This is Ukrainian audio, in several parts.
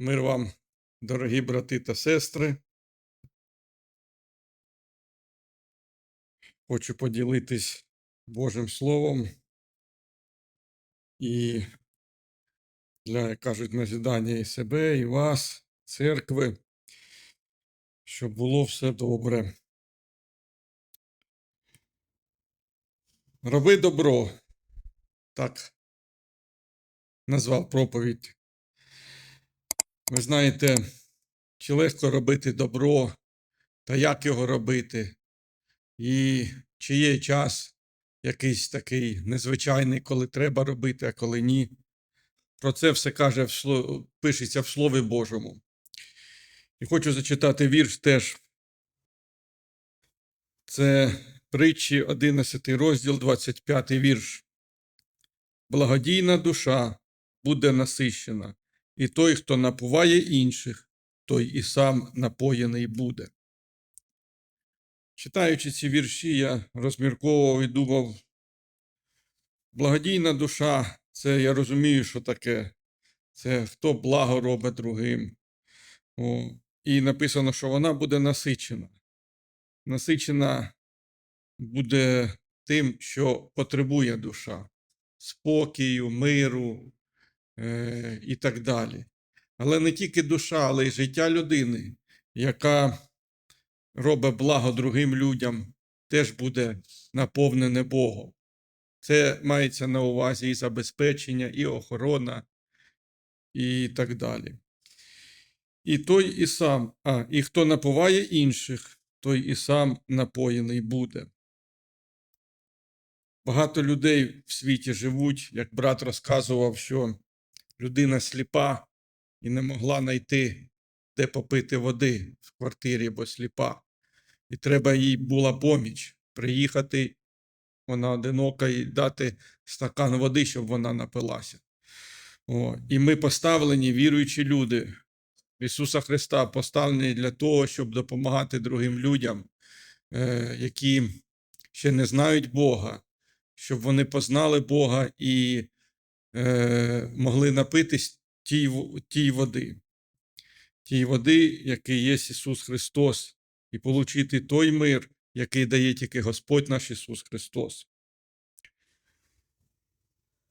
Мир вам, дорогі брати та сестри. Хочу поділитись Божим Словом і для, як кажуть, назідання і себе, і вас, церкви, щоб було все добре. Роби добро, так назвав проповідь. Ви знаєте, чи легко робити добро, та як його робити, і чи є час якийсь такий незвичайний, коли треба робити, а коли ні. Про це все каже, в сло- пишеться в Слові Божому. І хочу зачитати вірш теж. Це притчі, 11 розділ, 25 вірш. Благодійна душа буде насищена, і той, хто напуває інших, той і сам напоєний буде. Читаючи ці вірші, я розмірковував і думав, благодійна душа, це я розумію, що таке. Це хто благо робить другим. О, і написано, що вона буде насичена. Насичена буде тим, що потребує душа, спокою, миру е, і так далі. Але не тільки душа, але й життя людини, яка робить благо другим людям, теж буде наповнене Богом. Це мається на увазі і забезпечення, і охорона, і так далі. І той і сам, а, і хто напуває інших, той і сам напоєний буде. Багато людей в світі живуть, як брат розказував, що людина сліпа і не могла знайти, де попити води в квартирі, бо сліпа. І треба їй була поміч приїхати, вона одинока, і дати стакан води, щоб вона напилася. О, і ми поставлені, віруючі люди, Ісуса Христа, поставлені для того, щоб допомагати другим людям, е, які ще не знають Бога, щоб вони познали Бога і е, могли напитись тій, тій води, тій води, який є Ісус Христос, і отримати той мир, який дає тільки Господь наш Ісус Христос.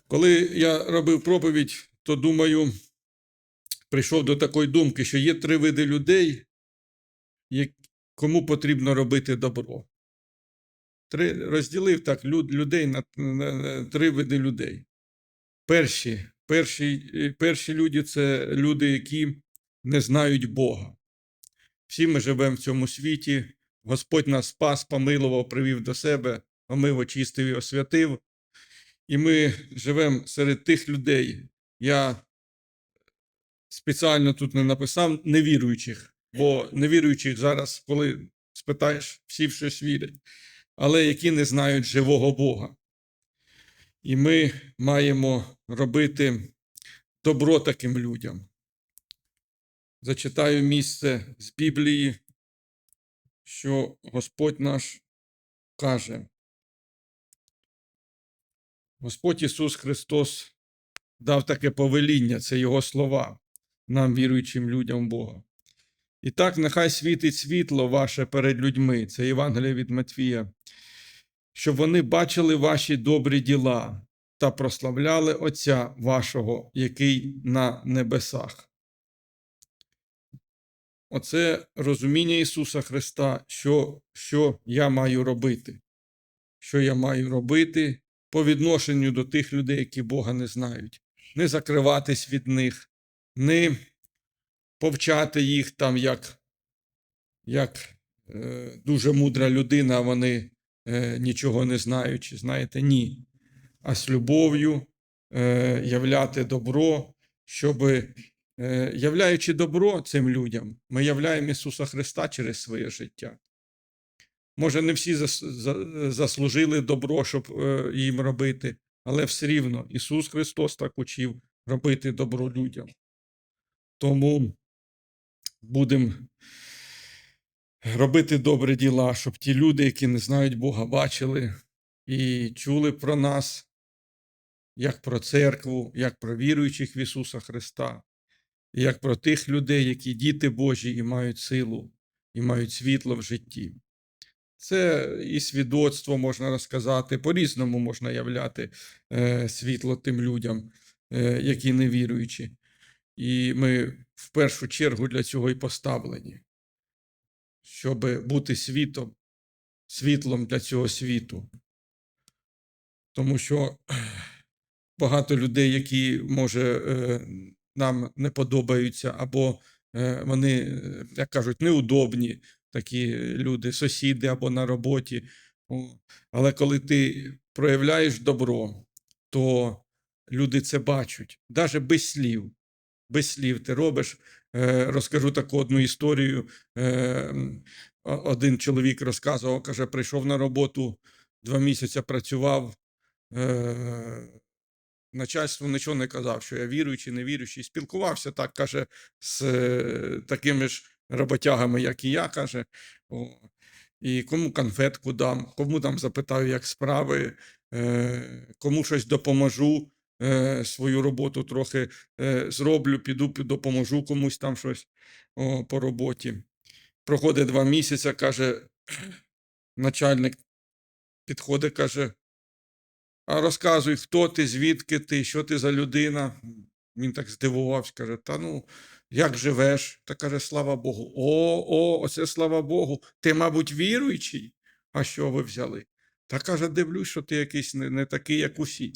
Коли я робив проповідь, то думаю, прийшов до такої думки, що є три види людей, кому потрібно робити добро. Три, розділив так люд, людей на, на, на три види людей. Перші, перші, е, перші люди це люди, які не знають Бога. Всі ми живемо в цьому світі. Господь нас спас, помилував, привів до себе, омив, очистив і освятив. І ми живемо серед тих людей. Я спеціально тут не написав невіруючих, бо невіруючих зараз, коли спитаєш, всі в щось вірять, але які не знають живого Бога. І ми маємо робити добро таким людям. Зачитаю місце з Біблії, що Господь наш каже. Господь Ісус Христос дав таке повеління, це Його слова нам, віруючим людям Бога. І так, нехай світить світло ваше перед людьми, це Євангеліє від Матвія, щоб вони бачили ваші добрі діла та прославляли Отця вашого, який на небесах. Оце розуміння Ісуса Христа, що, що я маю робити, що я маю робити по відношенню до тих людей, які Бога не знають, не закриватись від них, не повчати їх там, як, як е, дуже мудра людина, вони нічого не знаючи. Знаєте, ні. А з любов'ю е, являти добро, щоб, е, являючи добро цим людям, ми являємо Ісуса Христа через своє життя. Може, не всі зас- за- заслужили добро, щоб е, їм робити, але все рівно Ісус Христос так учив робити добро людям. Тому будемо робити добрі діла, щоб ті люди, які не знають Бога, бачили і чули про нас, як про церкву, як про віруючих в Ісуса Христа, як про тих людей, які діти Божі і мають силу, і мають світло в житті. Це і свідоцтво можна розказати, по-різному можна являти е, світло тим людям, е, які не віруючі. І ми в першу чергу для цього і поставлені, щоб бути світом, світлом для цього світу. Тому що багато людей, які, може, е, нам не подобаються, або е, вони, е, як кажуть, неудобні, такі люди, сусіди або на роботі. Але коли ти проявляєш добро, то люди це бачать, навіть без слів. Без слів ти робиш. Е, Розкажу таку одну історію. Е, Один чоловік розказував, каже, прийшов на роботу, два місяці працював. Е, Начальству нічого не казав, що я віруючий, не віруючий. Спілкувався так, каже, з такими ж роботягами, як і я, каже. О, і кому конфетку дам, кому там запитаю, як справи, е, кому щось допоможу, е, свою роботу трохи е, зроблю, піду, допоможу комусь там щось о, по роботі. Проходить два місяці, каже, начальник підходить, каже, а розказуй, хто ти, звідки ти, що ти за людина. Він так здивувався, каже: Та ну, як живеш? Та каже, слава Богу. О, о, оце слава Богу. Ти, мабуть, віруючий? А що ви взяли? Та каже, дивлюсь, що ти якийсь не, не такий, як усі.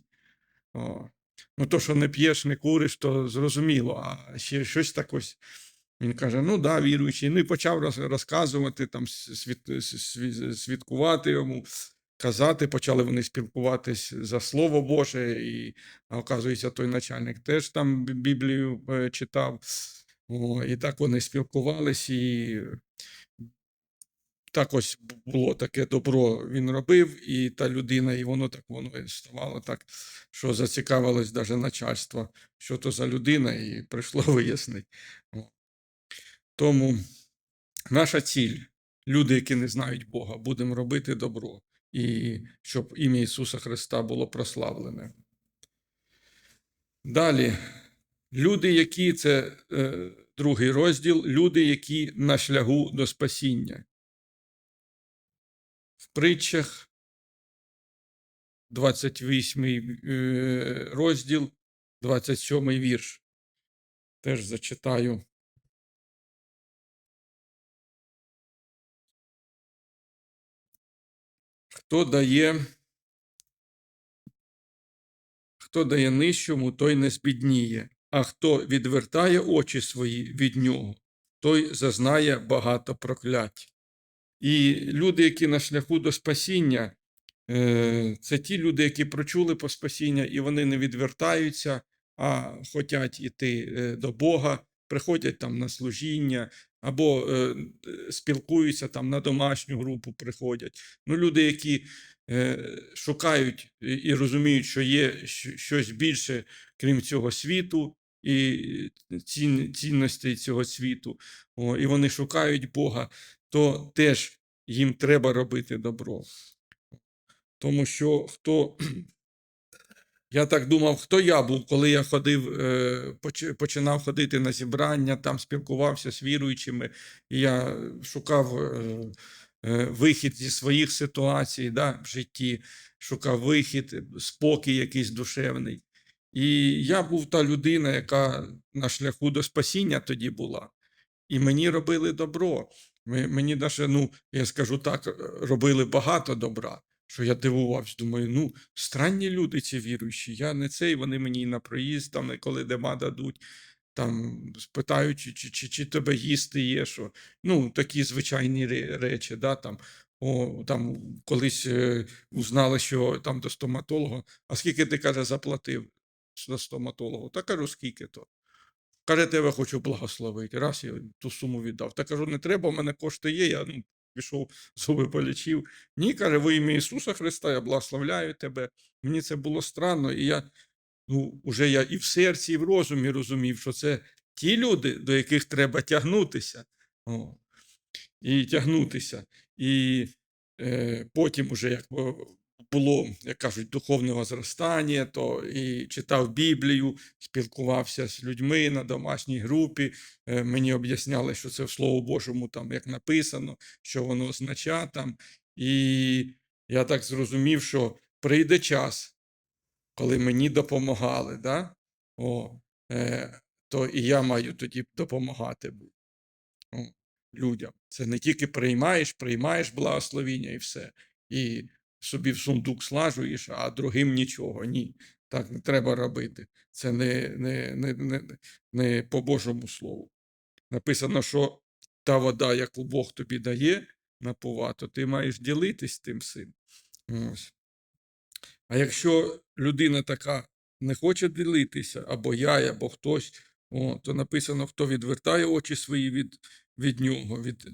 О. Ну, то, що не п'єш, не куриш, то зрозуміло, а ще щось так ось. Він каже: ну да, віруючий. Ну і почав розказувати, там, свід, свідкувати йому казати, почали вони спілкуватись за Слово Боже, і а, оказується, той начальник теж там Біблію е, читав. О, і так вони спілкувались, і так ось було таке добро він робив, і та людина, і воно так воно і ставало так, що зацікавилось даже начальство, що то за людина, і прийшло вияснити. Тому наша ціль, люди, які не знають Бога, будемо робити добро і щоб ім'я Ісуса Христа було прославлене. Далі, люди, які це е, другий розділ, люди, які на шляху до спасіння. Притчах 28 е, розділ, 27 вірш. Теж зачитаю. Хто дає, хто дає нижчому, той не збідніє, а хто відвертає очі свої від нього, той зазнає багато проклять. І люди, які на шляху до спасіння, е, це ті люди, які прочули по спасіння, і вони не відвертаються, а хочуть іти е, до Бога, приходять там на служіння, або е, спілкуються там на домашню групу, приходять. Ну, люди, які шукають і, розуміють, що є щось більше, крім цього світу, і цін, цінностей цього світу, о, і вони шукають Бога, то теж їм треба робити добро. Тому що хто. Я так думав, хто я був, коли я ходив, е, починав ходити на зібрання, там спілкувався з віруючими, і я шукав е, е, вихід зі своїх ситуацій да, в житті, шукав вихід, спокій якийсь душевний. І я був та людина, яка на шляху до спасіння тоді була. І мені робили добро. Ми- Мені даже, ну, я скажу так, е, робили багато добра, що я дивувався. Думаю, ну, странні люди ці віруючі. Я не цей, вони мені на проїзд, там, коли дема дадуть, там спитають, чи, чи, чи, чи тебе їсти є, що. Ну, такі звичайні речі, да, там. О, там колись е, узнали, що там до стоматолога, а скільки ти каже, заплатив до стоматологу? Та кажу, скільки то. Каже, тебе хочу благословити. Раз я ту суму віддав. Та кажу, не треба, в мене кошти є. Я ну, пішов, зуби полічив. Ні, каже, во ім'я Ісуса Христа, я благословляю тебе. Мені це було странно, і я, ну, уже я і в серці, і в розумі розумів, що це ті люди, до яких треба тягнутися. О, і тягнутися. І е, потім, уже як було, як кажуть, духовне зростання, то і читав Біблію, спілкувався з людьми на домашній групі. Е, Мені об'ясняли, що це в Слово Божому, там як написано, що воно означає там. І я так зрозумів, що прийде час, коли мені допомагали, да? О, е, то і я маю тоді допомагати о, людям. Це не тільки приймаєш, приймаєш благословіння і все, і собі в сундук слажуєш, а другим нічого. Ні, так не треба робити. Це не, не, не, не, не по Божому Слову. Написано, що та вода, яку Бог тобі дає напува, то ти маєш ділитись тим всім. А якщо людина така не хоче ділитися, або я, або хтось, о, то написано, хто відвертає очі свої від, від нього, від,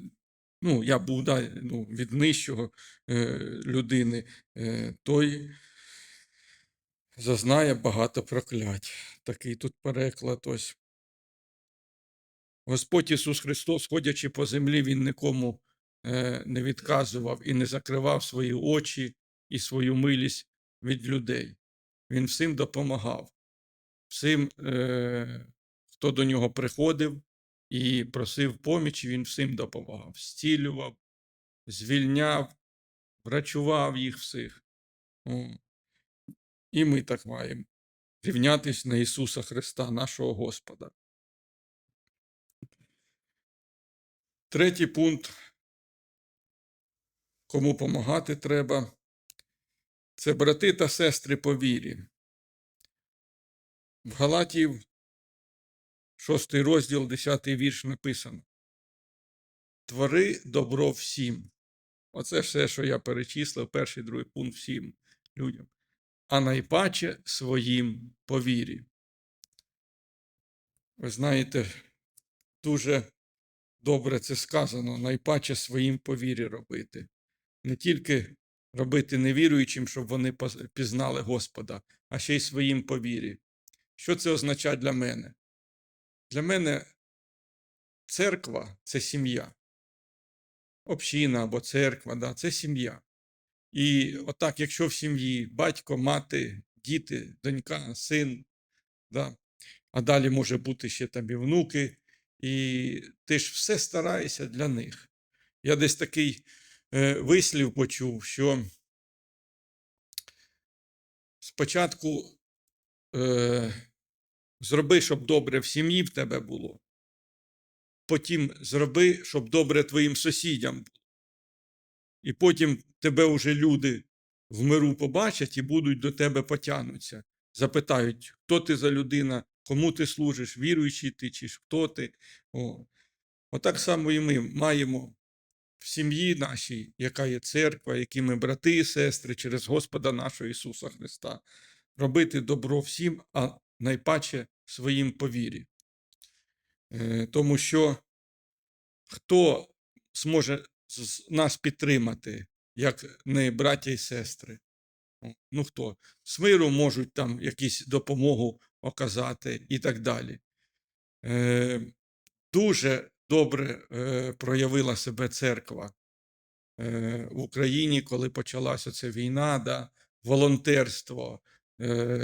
ну, я був да, ну, від нижчого е, людини, е, той зазнає багато проклять. Такий тут переклад ось. Господь Ісус Христос, ходячи по землі, Він нікому е, не відказував і не закривав свої очі і свою милість від людей. Він всім допомагав, всім, е, хто до нього приходив і просив помічі, він всім допомагав, зцілював, звільняв, врачував їх всіх. І ми так маємо рівнятись на Ісуса Христа, нашого Господа. Третій пункт. Кому помагати треба. Це брати та сестри по вірі. В Галатів, 6 розділ, 10 вірш написано. Твори добро всім. Оце все, що я перечислив, перший другий пункт всім людям. А найпаче своїм по вірі. Ви знаєте, дуже добре це сказано, найпаче своїм по вірі робити. Не тільки робити невіруючим, щоб вони пізнали Господа, а ще й своїм по вірі. Що це означає для мене? Для мене церква це сім'я. Община або церква, да, це сім'я. І отак, якщо в сім'ї батько, мати, діти, донька, син, да, а далі може бути ще там і внуки, і ти ж все стараєшся для них. Я десь такий е, вислів почув, що спочатку е, зроби, щоб добре в сім'ї в тебе було, потім зроби, щоб добре твоїм сусідям було. І потім тебе вже люди в миру побачать і будуть до тебе потягнуться. Запитають, хто ти за людина, кому ти служиш, віруючий ти чи хто ти. О. Отак само і ми маємо в сім'ї нашій, яка є церква, які ми брати і сестри через Господа нашого Ісуса Христа, робити добро всім, а найпаче своїм по вірі. Е, Тому що хто зможе нас підтримати, як не браття і сестри? Ну хто? З миру можуть там якусь допомогу оказати і так далі. Е, дуже добре е, проявила себе церква в Україні, коли почалася ця війна, да, волонтерство,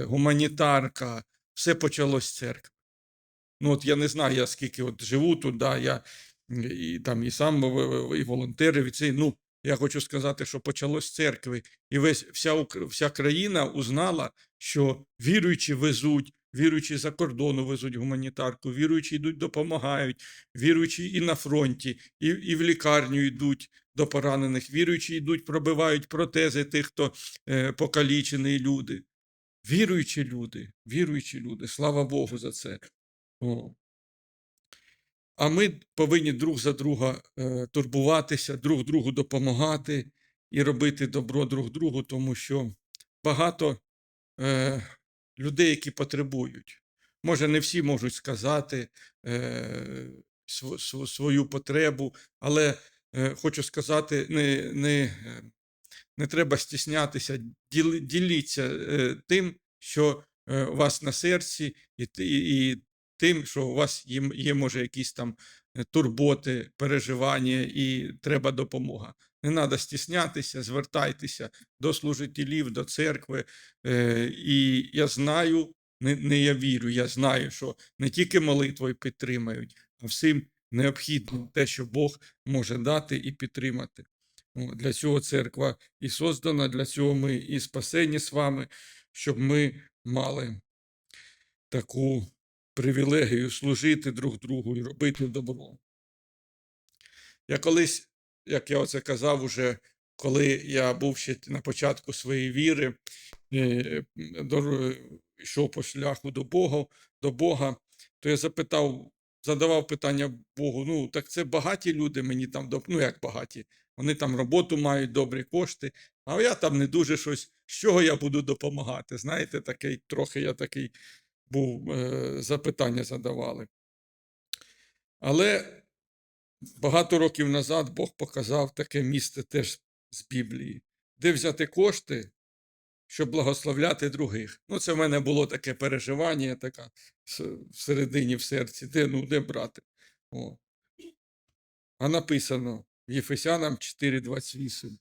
гуманітарка, все почалось з церкви. Ну, от я не знаю, я скільки от живу тут, да, я і там і сам і волонтери, і це, ну, я хочу сказати, що почалось з церкви, і весь вся, вся країна узнала, що віруючі везуть, віруючі за кордону везуть гуманітарку, віруючі йдуть, допомагають, віруючі і на фронті, і, і в лікарню йдуть до поранених, віруючі йдуть, пробивають протези тих, хто е, покалічений люди. Віруючі люди, віруючі люди, слава Богу за це. О. А ми повинні друг за друга е, турбуватися, друг другу допомагати і робити добро друг другу, тому що багато е, людей, які потребують. Може, не всі можуть сказати е, св- св- свою потребу, але е, хочу сказати, не, не, е, не треба стіснятися, діли- діліться е, тим, що е, у вас на серці, і, і, і тим, що у вас є, є може, якісь там е, турботи, переживання і треба допомога. Не треба стіснятися, звертайтеся до служителів, до церкви. Е, і я знаю, не, не я вірю, я знаю, що не тільки молитвою підтримають, а всім необхідно те, що Бог може дати і підтримати. Для цього церква і создана, для цього ми і спасені з вами, щоб ми мали таку привілегію служити друг другу і робити добро. Я колись, як я оце казав, уже коли я був ще на початку своєї віри, е, йшов по шляху до Бога, до Бога, то я запитав, задавав питання Богу: ну, так це багаті люди мені там, ну як багаті, вони там роботу мають, добрі кошти, а я там не дуже щось, з чого я буду допомагати. Знаєте, такий, трохи я такий був, е, запитання задавали. Але багато років назад Бог показав таке місце теж з Біблії, де взяти кошти, щоб благословляти других. Ну, це в мене було таке переживання, така всередині в серці, де, ну, де брати. О. А написано Єфесянам 4,28.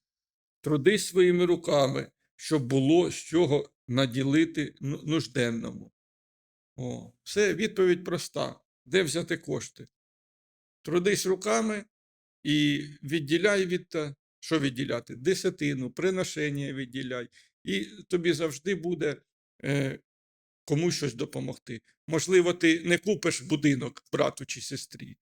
Труди своїми руками, щоб було з чого наділити ну- нужденному. О, все, відповідь проста. Де взяти кошти? Трудись руками і відділяй від що відділяти? Десятину, приношення відділяй. І тобі завжди буде е, комусь щось допомогти. Можливо, ти не купиш будинок брату чи сестрі,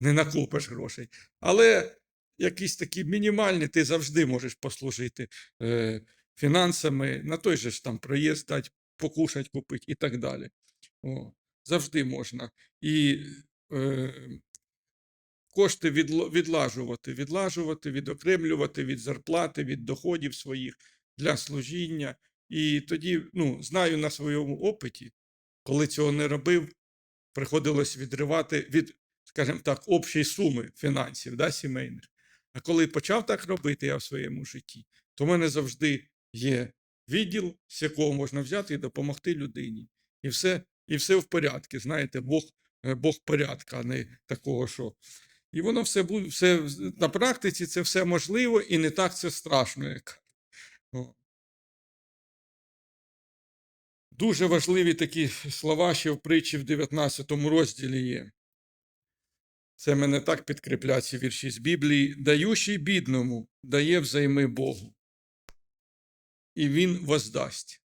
не накупиш грошей, але якісь такі мінімальні ти завжди можеш послужити е, фінансами, на той же ж там проїзд дати, покушать купити і так далі. О, завжди можна. І е, кошти відлажувати, відлажувати, відокремлювати від зарплати, від доходів своїх для служіння. І тоді, ну, знаю на своєму опиті, коли цього не робив, приходилось відривати від, скажімо так, общої суми фінансів да, сімейних. А коли почав так робити я в своєму житті, то в мене завжди є відділ, з якого можна взяти і допомогти людині. І все, і все в порядку. Знаєте, Бог, е, Бог порядка, а не такого, що. І воно все буде, все на практиці це все можливо і не так це страшно. Як. Дуже важливі такі слова, що в притчі в 19 розділі є. Це мене так підкріплять ці вірші з Біблії. Даючий бідному дає взайми Богу. І він воздасть.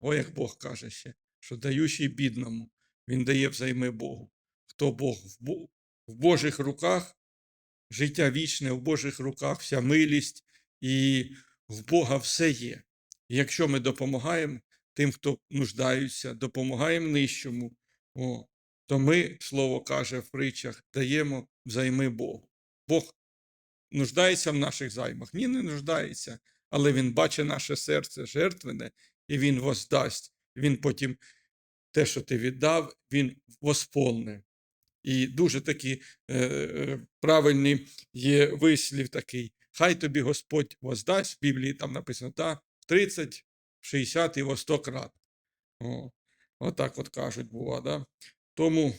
О, як Бог каже ще, що даючий бідному, він дає взайми Богу. Хто Бог в Божих руках, життя вічне, в Божих руках, вся милість, і в Бога все є. Якщо ми допомагаємо тим, хто нуждаються, допомагаємо нижчому, о, то ми, слово каже в притчах, даємо взайми Богу. Бог нуждається в наших займах? Ні, не нуждається, але Він бачить наше серце жертвене, і Він воздасть. Він потім те, що ти віддав, Він восполне. І дуже такий е, е, правильний є вислів такий. Хай тобі Господь воздасть, в Біблії там написано, та 30, 60 і во 100 крат. О, отак от кажуть, бува, да? Тому,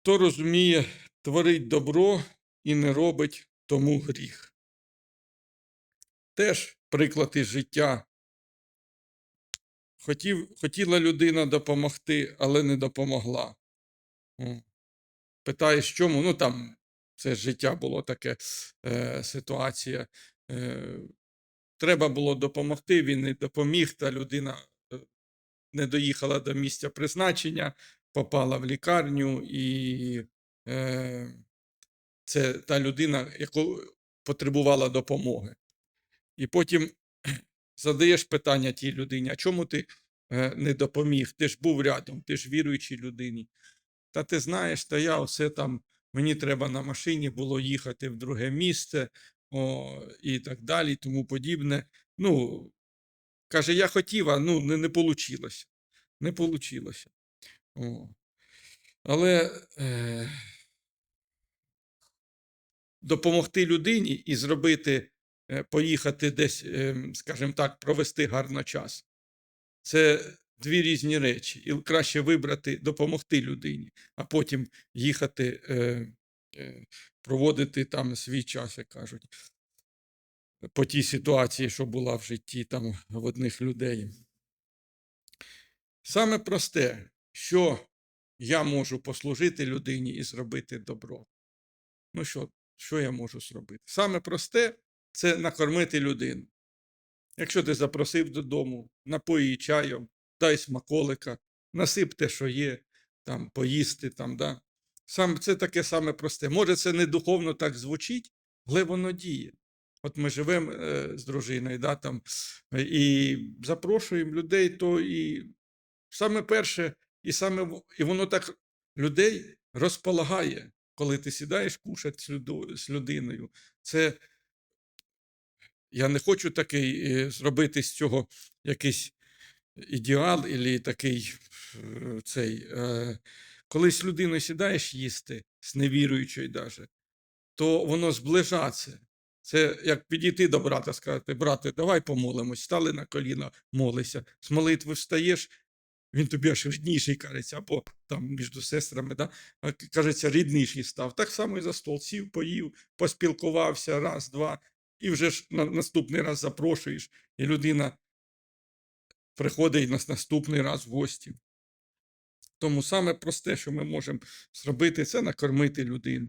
хто розуміє, творить добро і не робить тому гріх. Теж приклад із життя. Хотів, хотіла людина допомогти, але не допомогла. Питаєш, чому? Ну там це життя було таке е, ситуація. Е, треба було допомогти, він не допоміг, та людина е, не доїхала до місця призначення, попала в лікарню, і е, це та людина, яку потребувала допомоги. І потім задаєш питання тій людині, а чому ти е, не допоміг? Ти ж був рядом, ти ж віруючій людині. Та ти знаєш, та я оце там, мені треба на машині було їхати в друге місце о, і так далі, тому подібне. Ну, каже, я хотів, а ну, не, не вийшло. Не вийшло. О. Але е, допомогти людині і зробити, е, поїхати десь, е, скажімо так, провести гарно час. Це дві різні речі. І краще вибрати, допомогти людині, а потім їхати, е, е, проводити там свій час, як кажуть, по тій ситуації, що була в житті там в одних людей. Саме просте, що я можу послужити людині і зробити добро. Ну що, що я можу зробити? Саме просте це накормити людину. Якщо ти запросив додому, напої її чаєм, дай смаколика, насип те, що є, там, поїсти, там, да? Сам, це таке саме просте. Може, це не духовно так звучить, але воно діє. От ми живемо е, з дружиною, да, там, і запрошуємо людей, то і саме перше, і саме і воно так людей розполагає, коли ти сідаєш кушати з, люду- з людиною. Це я не хочу такий е, зробити з цього якийсь ідеал, і такий е, цей. Е, коли з сідаєш їсти, з невіруючою даже, то воно зближаться. Це як підійти до брата, сказати, брате, давай помолимось, стали на коліна, молися. З молитви встаєш, він тобі аж рідніший кажеться, або там між сестрами, да? кажеться, рідніший став. Так само і за стол сів, поїв, поспілкувався раз, два, і вже ж на наступний раз запрошуєш, і людина приходить на наступний раз в гості. Тому саме просте, що ми можемо зробити, це накормити людину.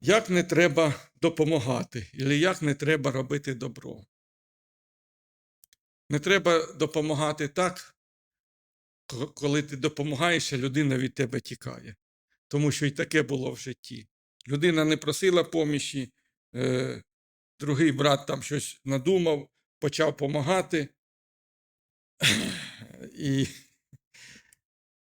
Як не треба допомагати, або як не треба робити добро. Не треба допомагати так, коли ти допомагаєш, а людина від тебе тікає. Тому що і таке було в житті. Людина не просила помічі, е, другий брат там щось надумав, почав допомагати. І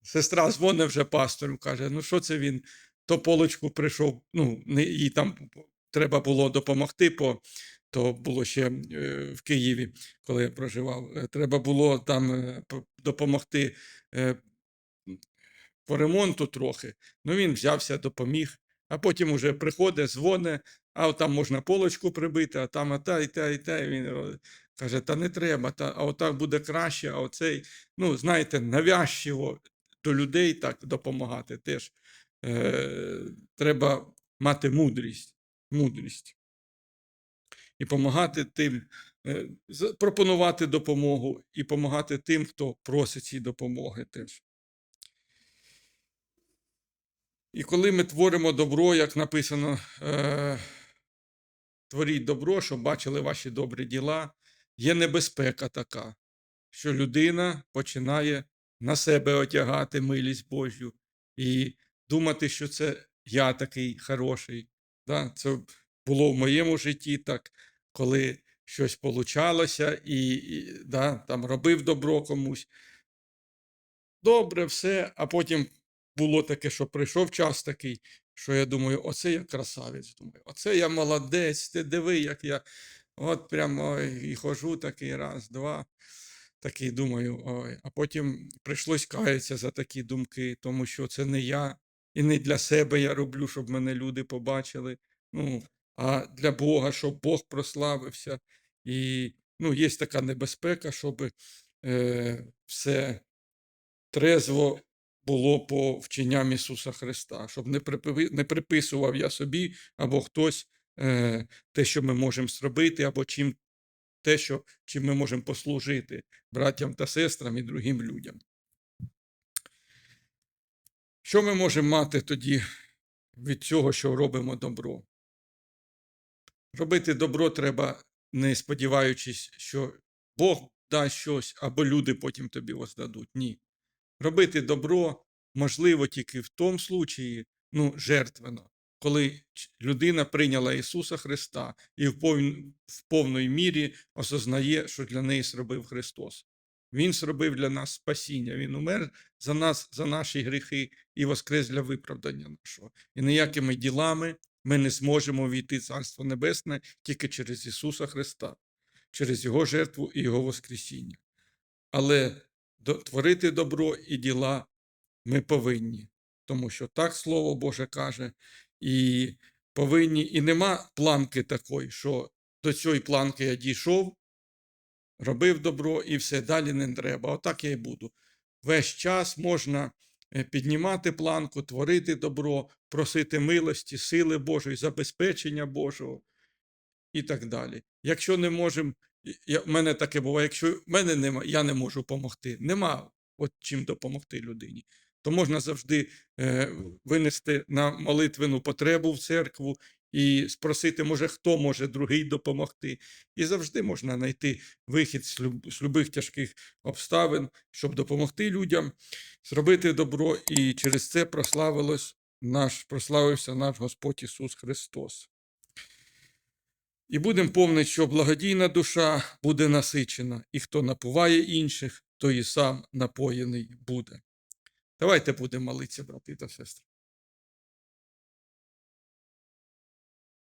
сестра дзвонить вже пастору, каже: ну що це він то полочку прийшов, ну, їй там треба було допомогти, по, то було ще е, в Києві, коли я проживав. е, Треба було там е, допомогти по ремонту трохи. Ну він взявся, допоміг, а потім уже приходить, дзвоне, а там можна полочку прибити, а там а та, і та, і та. І він е, каже, та не треба, та, а отак буде краще, а оцей, ну, знаєте, навязчиво до людей так допомагати теж. Е, треба мати мудрість. мудрість. І допомагати тим, е, пропонувати допомогу і допомагати тим, хто просить цієї допомоги теж. І коли ми творимо добро, як написано, е, творіть добро, щоб бачили ваші добрі діла, є небезпека така, що людина починає на себе отягати милість Божю і думати, що це я такий хороший. Да? Це було в моєму житті так, коли щось получалося і, і да, там робив добро комусь. Добре, все, а потім було таке, що прийшов час такий, що я думаю, оце я красавець. Думаю, оце я молодець, ти диви, як я от прямо і хожу такий раз, два. Такий думаю, ой. А потім прийшлось каятися за такі думки, тому що це не я, і не для себе я роблю, щоб мене люди побачили. Ну, а для Бога, щоб Бог прославився. І ну, є така небезпека, щоб е, все трезво було по вченням Ісуса Христа, щоб не, не приписував я собі або хтось е, те, що ми можемо зробити, або чим те, що, чим ми можемо послужити братям та сестрам і другим людям. Що ми можемо мати тоді від цього, що робимо добро? Робити добро треба, не сподіваючись, що Бог дасть щось, або люди потім тобі воздадуть. Ні. Робити добро можливо тільки в тому случаї, ну, жертвенно, коли людина прийняла Ісуса Христа і в, повн... в повної мірі осознає, що для неї зробив Христос. Він зробив для нас спасіння, Він умер за нас, за наші гріхи і воскрес для виправдання нашого. І ніякими ділами ми не зможемо війти в Царство Небесне тільки через Ісуса Христа, через Його жертву і Його Воскресіння. Але творити добро і діла ми повинні, тому що так Слово Боже каже, і повинні, і нема планки такої, що до цієї планки я дійшов, робив добро і все, далі не треба. Отак я і буду. Весь час можна е, піднімати планку, творити добро, просити милості, сили Божої, забезпечення Божого і так далі. Якщо не можемо, я, в мене таке буває, якщо в мене нема, я не можу допомогти. Нема от чим допомогти людині. То можна завжди е, винести на молитвену потребу в церкву і спросити, може, хто може другий допомогти. І завжди можна знайти вихід з люб- з любих тяжких обставин, щоб допомогти людям, зробити добро, і через це прославилось наш, прославився наш Господь Ісус Христос. І будемо помнити, що благодійна душа буде насичена, і хто напуває інших, то і сам напоєний буде. Давайте будемо молитися, брати та сестри.